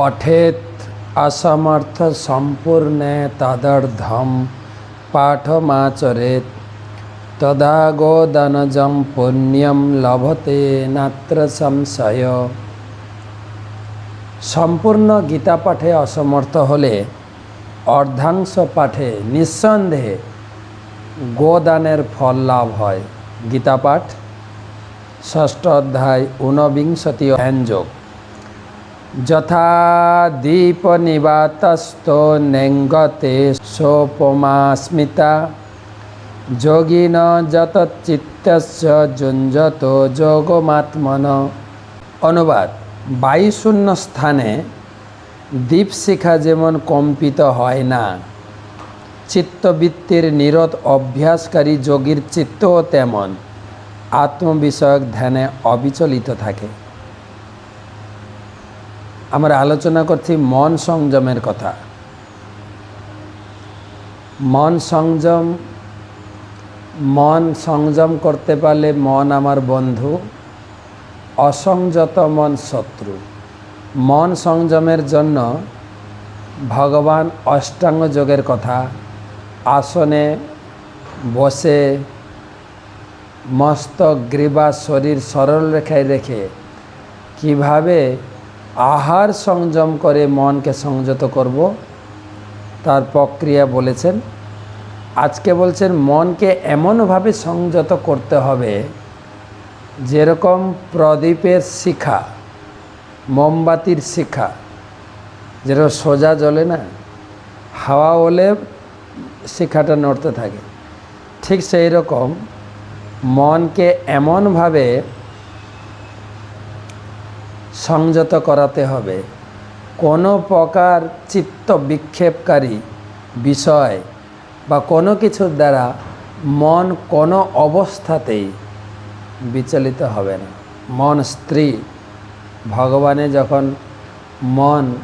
पठेत् असमर्थ सम्पूर्णे तदर्धं पाठमाचरेत् तदा गोदनजं पुण्यं লভতে নাত্র সংশয় সম্পূর্ণ গীতা পাঠে অসমর্থ হলে অর্ধাংশ পাঠে নিঃসন্দেহে গোদানের ফল লাভ হয় গীতা পাঠ ষষ্ঠ অধ্যায় ঊনবিংশতি ধ্যানযোগ যথা দীপ নিবাতস্থ নেঙ্গতে সোপমা স্মিতা যোগিন যত চিত্তস্য যুঞ্জত যোগমাত্মন। অনুবাদ বায়ুশূন্য স্থানে দীপশিখা যেমন কম্পিত হয় না, চিত্তবৃত্তির নিরত অভ্যাসকারী যোগীর চিত্তও তেমন। আত্মবিষয়ক ধ্যানে অবিচলিত থাকে। আমরা আলোচনা করছি মন সংযমের কথা। মন সংযম মন সংযম করতে পারলে মন আমার বন্ধু, অসংযত মন শত্রু। মন সংযমের জন্য ভগবান অষ্টাঙ্গ যোগের কথা, আসনে বসে মস্তক গ্রীবা শরীর সরল রেখায় রেখে কীভাবে আহার সংযম করে মনকে সংযত করব। তার প্রক্রিয়া বলেছেন, আজকে বলছেন, মনকে এমনভাবে সংযত করতে হবে যেরকম প্রদীপের শিখা, মোমবাতির শিখা যেরকম সোজা জ্বলে না, হাওয়া হলে শিখাটা নড়তে থাকে। ঠিক সেই রকম মনকে এমনভাবে সংযত করাতে হবে। কোনো প্রকার চিত্ত বিক্ষেপকারী বিষয় বা কোনো কিছুর দ্বারা মন কোনো অবস্থাতেই বিচলিত হবে না। মন স্ত্রী। ভগবানে যখন মন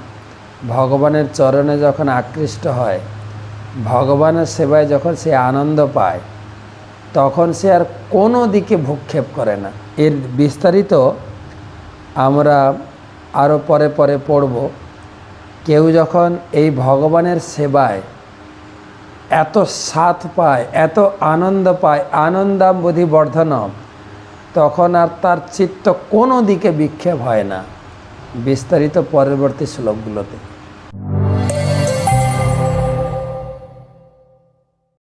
ভগবানের চরণে যখন আকৃষ্ট হয়, ভগবানের সেবায় যখন সে আনন্দ পায়, তখন সে আর কোনো দিকে ভূক্ষেপ করে না। এর বিস্তারিত আমরা আরও পরে পরে পড়ব। কেউ যখন এই ভগবানের সেবায় এত সাথ পায়, এত আনন্দ পায়, আনন্দাম্বোধি বর্ধনম, তখন আর তার চিত্ত কোনো দিকে বিক্ষেপ হয় না। বিস্তারিত পরবর্তী শ্লোকগুলোতে।